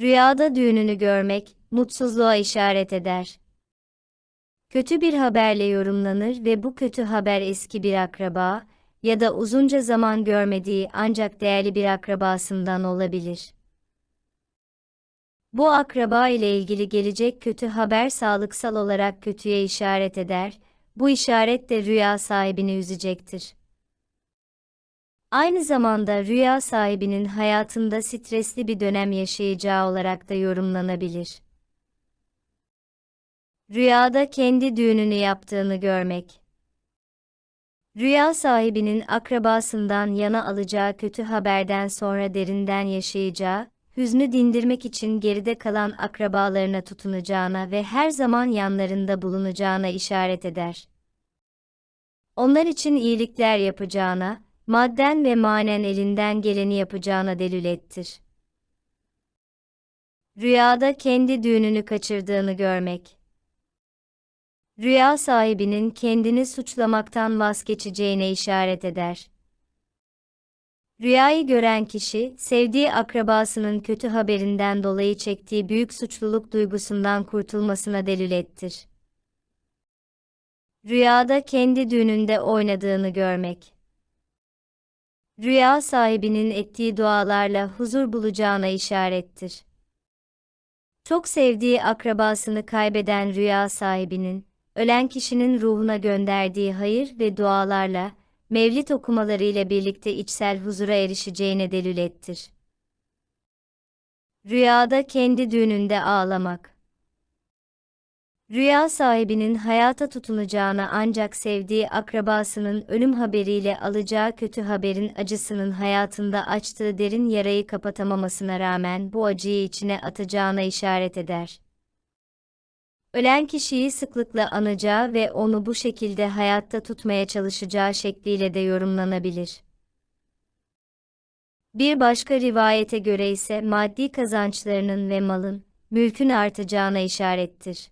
Rüyada düğününü görmek, mutsuzluğa işaret eder. Kötü bir haberle yorumlanır ve bu kötü haber eski bir akraba ya da uzunca zaman görmediği ancak değerli bir akrabasından olabilir. Bu akraba ile ilgili gelecek kötü haber sağlıksal olarak kötüye işaret eder, bu işaret de rüya sahibini üzecektir. Aynı zamanda rüya sahibinin hayatında stresli bir dönem yaşayacağı olarak da yorumlanabilir. Rüyada kendi düğününü yaptığını görmek. Rüya sahibinin akrabasından yana alacağı kötü haberden sonra derinden yaşayacağı, hüznü dindirmek için geride kalan akrabalarına tutunacağına ve her zaman yanlarında bulunacağına işaret eder. Onlar için iyilikler yapacağına, madden ve manen elinden geleni yapacağına delil ettir. Rüyada kendi düğününü kaçırdığını görmek. Rüya sahibinin kendini suçlamaktan vazgeçeceğine işaret eder. Rüyayı gören kişi, sevdiği akrabasının kötü haberinden dolayı çektiği büyük suçluluk duygusundan kurtulmasına delil ettir. Rüyada kendi düğününde oynadığını görmek. Rüya sahibinin ettiği dualarla huzur bulacağına işarettir. Çok sevdiği akrabasını kaybeden rüya sahibinin, ölen kişinin ruhuna gönderdiği hayır ve dualarla, mevlit okumalarıyla birlikte içsel huzura erişeceğine delil ettir. Rüyada kendi düğününde ağlamak. Rüya sahibinin hayata tutunacağına ancak sevdiği akrabasının ölüm haberiyle alacağı kötü haberin acısının hayatında açtığı derin yarayı kapatamamasına rağmen bu acıyı içine atacağına işaret eder. Ölen kişiyi sıklıkla anacağı ve onu bu şekilde hayatta tutmaya çalışacağı şekliyle de yorumlanabilir. Bir başka rivayete göre ise maddi kazançlarının ve malın, mülkün artacağına işarettir.